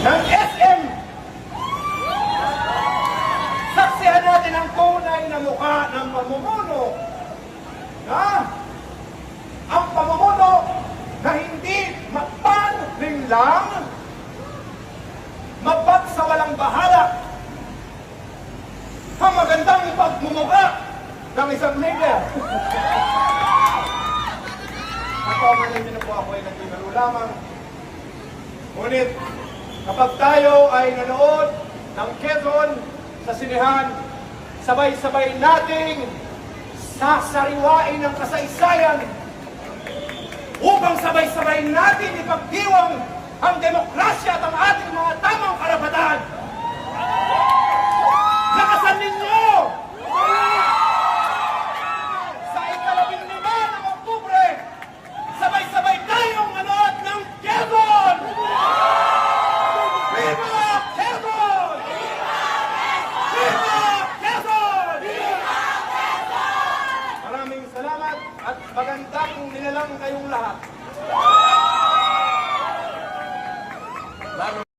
ng SM. Saksihan natin ang tunay na mukha ng pamumuno. Na ang pamumuno na hindi mapanling lang, mabat sa walang bahala. Ang magandang pagmumuka ng isang leader. Ako, manimin na po ako ay nagbibiro lamang. Ngunit, kapag tayo ay nanood ng Quezon sa sinehan, sabay-sabay nating sasariwain ang kasaysayan upang sabay-sabay natin ipagdiwang ang demokrasya at ang ating mga tamang karapatan. Lakasan ninyo! Sa ikalabing lima ng Oktubre, sabay-sabay tayong manood ng Quezon! Viva Quezon! Viva Quezon! Maraming salamat at magandang nilalang kayong lahat.